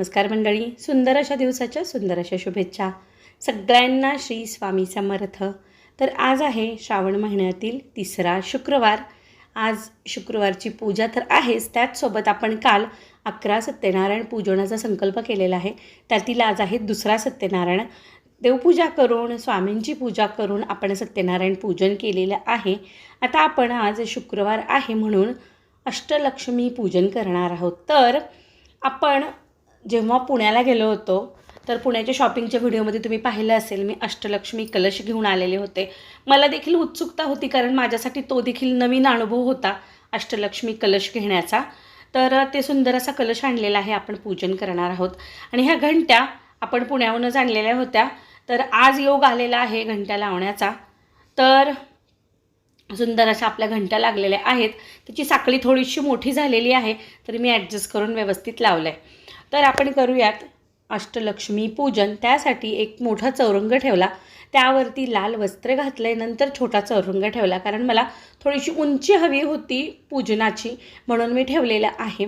नमस्कार मंडळी. सुंदर अशा दिवसाच्या सुंदर अशा शुभेच्छा. सगळ्यांना श्री स्वामी समर्थ. तर आज आहे श्रावण महिन्यातील तिसरा शुक्रवार. आज शुक्रवारची पूजा तर आहेच. त्याचसोबत आपण काल अकरा सत्यनारायण पूजनाचा संकल्प केलेला आहे. त्यातील आज आहे दुसरा सत्यनारायण. देवपूजा करून स्वामींची पूजा करून आपण सत्यनारायण पूजन केलेलं आहे. आता आपण आज शुक्रवार आहे म्हणून अष्टलक्ष्मी पूजन करणार आहोत. तर आपण जेव्हा पुण्याला गेलो होतो तर पुण्याच्या शॉपिंगच्या व्हिडिओमध्ये तुम्ही पाहिलं असेल मी अष्टलक्ष्मी कलश घेऊन आलेले होते. मला देखील उत्सुकता होती कारण माझ्यासाठी तो देखील नवीन अनुभव होता अष्टलक्ष्मी कलश घेण्याचा. तर ते सुंदर असा कलश आणलेला आहे आपण पूजन करणार आहोत. आणि ह्या घंट्या आपण पुण्याहूनच आणलेल्या होत्या. तर आज योग आलेला आहे घंट्या लावण्याचा. तर सुंदर अशा आपल्या घंट्या लागलेल्या आहेत. त्याची साखळी थोडीशी मोठी झालेली आहे तरी मी ॲडजस्ट करून व्यवस्थित लावलं आहे तर आपण करूयात अष्टलक्ष्मी पूजन. त्यासाठी एक मोठा चौरंग ठेवला. त्यावरती लाल वस्त्र घातले नंतर छोटा चौरंग ठेवला. कारण मला थोडीशी उंची हवी होती पूजनाची म्हणून मी ठेवलेलं आहे.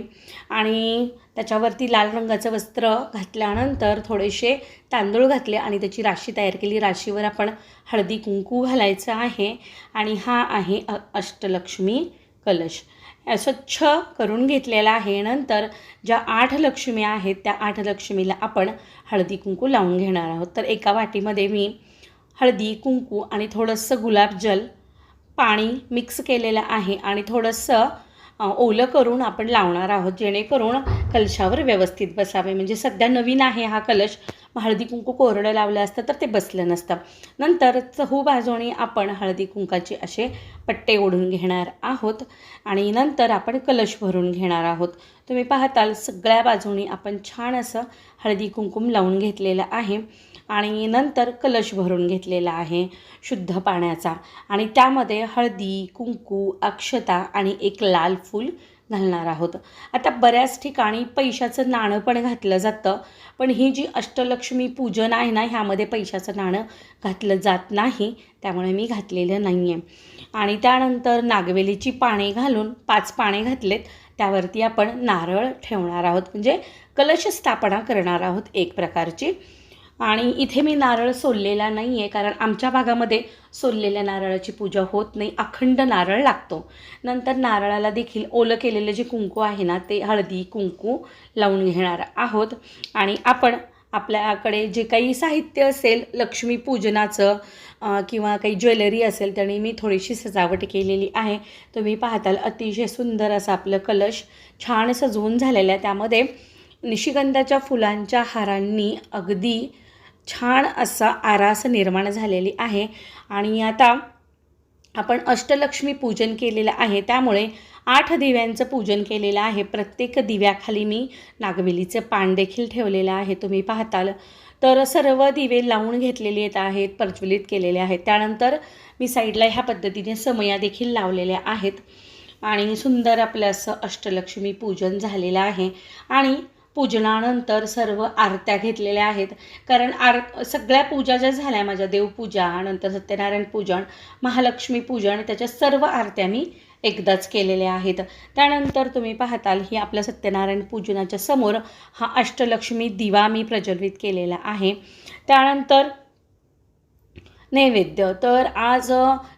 आणि त्याच्यावरती लाल रंगाचं वस्त्र घातल्यानंतर थोडेसे तांदूळ घातले आणि त्याची राशी तयार केली. राशीवर आपण हळदी कुंकू घालायचं आहे. आणि हा आहे अष्टलक्ष्मी कलश. स्वच्छ करून घेतलेला आहे. नंतर ज्या आठ लक्ष्मी आहेत त्या आठ लक्ष्मीला आपण हळदी कुंकू लावून घेणार आहोत. तर एका वाटीमध्ये मी हळदी कुंकू आणि थोडंसं गुलाबजल पाणी मिक्स केलेलं आहे आणि थोडंसं ओलं करून आपण लावणार आहोत जेणेकरून कलशावर व्यवस्थित बसावे. म्हणजे सध्या नवीन आहे हा कलश हळदी कुंकू कोरडं लावलं असतं तर ते बसलं नसतं. नंतर चहू बाजूने आपण हळदी कुंकाचे असे पट्टे ओढून घेणार आहोत आणि नंतर आपण कलश भरून घेणार आहोत. तुम्ही पाहताल सगळ्या बाजूनी आपण छान असं हळदी कुंकुम लावून घेतलेलं आहे आणि नंतर कलश भरून घेतलेला आहे शुद्ध पाण्याचा. आणि त्यामध्ये हळदी कुंकू अक्षता आणि एक लाल फूल घालणार आहोत. आता बऱ्याच ठिकाणी पैशाचं नाणं पण घातलं जातं पण ही जी अष्टलक्ष्मी पूजन आहे ना ह्यामध्ये पैशाचं नाणं घातलं जात नाही त्यामुळे मी घातलेलं नाही आहे आणि त्यानंतर नागवेलीची पाने घालून पाच पाने घातलेत त्यावरती आपण नारळ ठेवणार आहोत. म्हणजे कलश स्थापना करणार आहोत एक प्रकारची. आणि इथे मी नारळ सोललेला नाही आहे कारण आमच्या भागामध्ये सोललेल्या नारळाची पूजा होत नाही अखंड नारळ लागतो. नंतर नारळाला देखील ओलं केलेलं जे कुंकू आहे ना ते हळदी कुंकू लावून घेणार आहोत. आणि आपण आपल्याकडे जे काही साहित्य असेल लक्ष्मी पूजनाचं किंवा काही ज्वेलरी असेल त्याने मी थोडीशी सजावट केलेली आहे. तुम्ही पाहताल अतिशय सुंदर असं आपलं कलश छान सजवून झालेलं आहे. त्यामध्ये निशिगंधाच्या फुलांच्या हारांनी अगदी छान असा आरास निर्माण झालेली आहे. आणि आता आपण अष्टलक्ष्मी पूजन केलेलं आहे. त्यामुळे आठ दिव्यांचं पूजन केलेलं आहे. प्रत्येक दिव्याखाली मी नागवेलीचं पान देखील ठेवलेलं आहे. तुम्ही पाहताल. तर सर्व दिवे लावून घेतलेले येत आहेत प्रज्वलित केलेले आहेत. त्यानंतर मी साईडला ह्या पद्धतीने समया देखील लावलेल्या आहेत. आणि सुंदर आपलं असं अष्टलक्ष्मी पूजन झालेलं आहे. आणि पूजनानंतर सर्व आरत्या घेतलेल्या आहेत. कारण आर सगळ्या पूजा ज्या झाल्या माझ्या देवपूजा नंतर सत्यनारायण पूजन महालक्ष्मी पूजन त्याच्या सर्व आरत्या मी एकदाच केलेल्या आहेत. त्यानंतर तुम्ही पाहताल ही आपल्या सत्यनारायण पूजनाच्या समोर हा अष्टलक्ष्मी दिवा मी प्रज्वलित केलेला आहे. त्यानंतर नैवेद्य. तर आज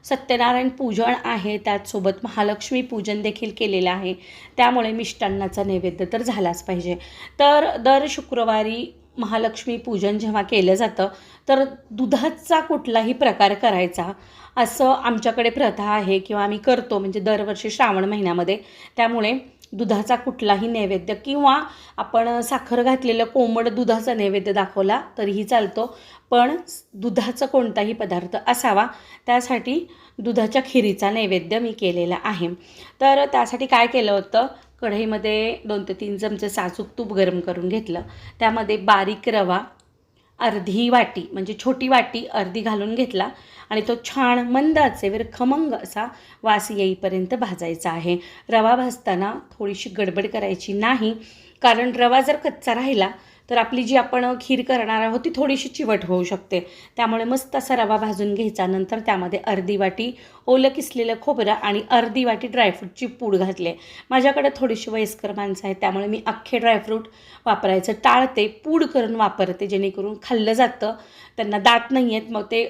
सत्यनारायण पूजन आहे त्याचसोबत महालक्ष्मी पूजन देखील केलेलं आहे. त्यामुळे मिष्टान्नाचा नैवेद्य तर झालाच पाहिजे. तर दर शुक्रवारी महालक्ष्मी पूजन जेव्हा केलं जातं तर दुधाचा कुठलाही प्रकार करायचा असं आमच्याकडे प्रथा आहे किंवा आम्ही करतो. म्हणजे दरवर्षी श्रावण महिन्यामध्ये. त्यामुळे दुधाचा कुठलाही नैवेद्य किंवा आपण साखर घातलेलं कोंबड दुधाचा नैवेद्य दाखवला तरीही चालतो. पण दुधाचा कोणताही पदार्थ असावा त्यासाठी दुधाच्या खिरीचा नैवेद्य मी केलेला आहे. तर त्यासाठी काय केलं होतं? कढईमध्ये दोन ते तीन चमचे साजूक तूप गरम करून घेतलं. त्यामध्ये बारीक रवा अर्धी वाटी म्हणजे छोटी वाटी अर्धी घालून घेतला आणि तो छान मंद आचेवर खमंग असा वास येईपर्यंत भाजायचा आहे. रवा भाजताना थोडीशी गडबड करायची नाही कारण रवा जर कच्चा राहिला तर आपली जी आपण खीर करणार आहोत ती थोडीशी चिवट होऊ शकते. त्यामुळे मस्त असा रवा भाजून घ्यायचा. नंतर त्यामध्ये अर्धी वाटी ओलं किसलेलं खोबरं आणि अर्धी वाटी ड्रायफ्रूटची पूड घातली आहे. माझ्याकडे थोडीशी वयस्कर माणसं आहेत त्यामुळे मी अख्खे ड्रायफ्रूट वापरायचं. टाळते पूड करून वापरते जेणेकरून खाल्लं जातं. त्यांना दात नाही आहेत मग ते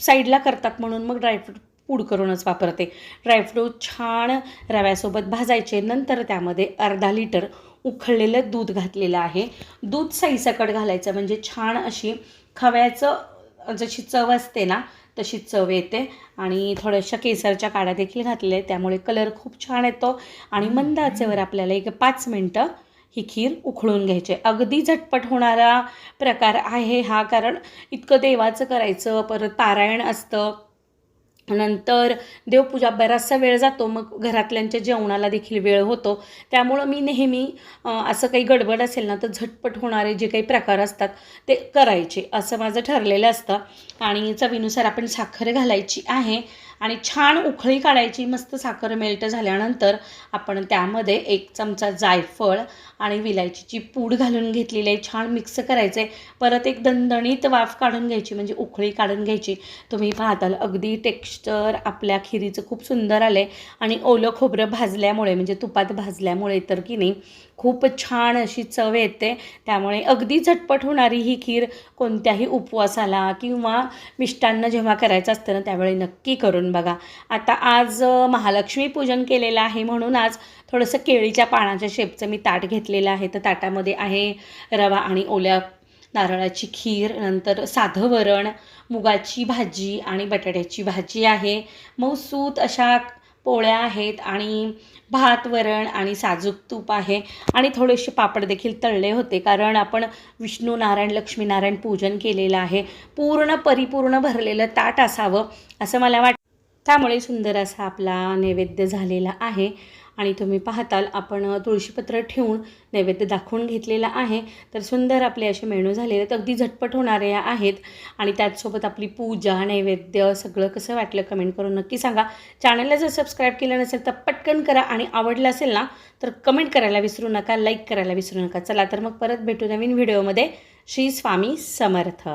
साईडला करतात म्हणून मग ड्रायफ्रूट पूड करूनच वापरते. ड्रायफ्रूट छान रव्यासोबत भाजायचे. नंतर त्यामध्ये अर्धा लिटर उखळलेलं दूध घातलेलं आहे. दूध सईसकट घालायचं म्हणजे छान अशी खव्याचं जशी चव असते ना तशी चव येते. आणि थोड्याशा केसरच्या काड्या देखील घातलेल्या आहेत. त्यामुळे कलर खूप छान येतो. आणि मंद आचेवर आपल्याला एक पाच मिनटं ही खीर उखळून घ्यायची. अगदी झटपट होणारा प्रकार आहे हा कारण इतकं देवाचं करायचं परत पारायण असतं. नंतर देवपूजा बराचसा वेळ जातो मग घरातल्यांच्या जेवणाला देखील वेळ होतो. त्यामुळं मी नेहमी असं काही गडबड असेल ना तर झटपट होणारे जे काही प्रकार असतात ते करायचे असं माझं ठरलेलं असतं. आणि चवीनुसार आपण साखर घालायची आहे. आणि छान उखळी काढायची मस्त साखर मेल्ट झाल्यानंतर आपण त्यामध्ये एक चमचा जायफळ आणि विलायचीची पूड घालून घेतलेली आहे. छान मिक्स करायचं आहे परत एक दणदणीत वाफ काढून घ्यायची म्हणजे उखळी काढून घ्यायची. तुम्ही पाहताल अगदी टेक्स्चर आपल्या खिरीचं खूप सुंदर आलं आहे आणि ओलं खोबरं भाजल्यामुळे म्हणजे तुपात भाजल्यामुळे तर की नाही खूप छान अशी चव येते. त्यामुळे अगदी झटपट होणारी ही खीर कोणत्याही उपवासाला किंवा मिष्टान्न जेव्हा करायचं असतं ना त्यावेळी नक्की करून बघा. आता आज महालक्ष्मी पूजन केलेलं आहे म्हणून आज थोडंसं केळीच्या पानाच्या शेपचं मी ताट घेतलेलं आहे. तर ताटामध्ये आहे रवा आणि ओल्या नारळाची खीर नंतर साधं वरण मुगाची भाजी आणि बटाट्याची भाजी आहे. मऊसूत अशा पोळ्या आहेत आणि भात वरण आणि साजूक तूप आहे. आणि थोडेसे पापड देखील तळले होते कारण आपण विष्णू नारायण लक्ष्मीनारायण पूजन केलेलं आहे. पूर्ण परिपूर्ण भरलेलं ताट असावं असं मला वाटतं त्यामुळे सुंदर असा आपला नैवेद्य झालेला आहे. आणि तुम्ही पाहताल आपण तुळशीपत्र ठेवून नैवेद्य दाखवून घेतलेला आहे. तर सुंदर आपले असे मेणू झालेले आहेत. अगदी झटपट होणारे आहेत. आणि त्याचसोबत आपली पूजा नैवेद्य सगळं कसं वाटलं कमेंट करून नक्की सांगा. चॅनलला जर सबस्क्राईब केलं नसेल तर पटकन करा. आणि आवडलं असेल ना तर कमेंट करायला विसरू नका लाईक करायला विसरू नका. चला तर मग परत भेटू नवीन व्हिडिओमध्ये श्री स्वामी समर्थ.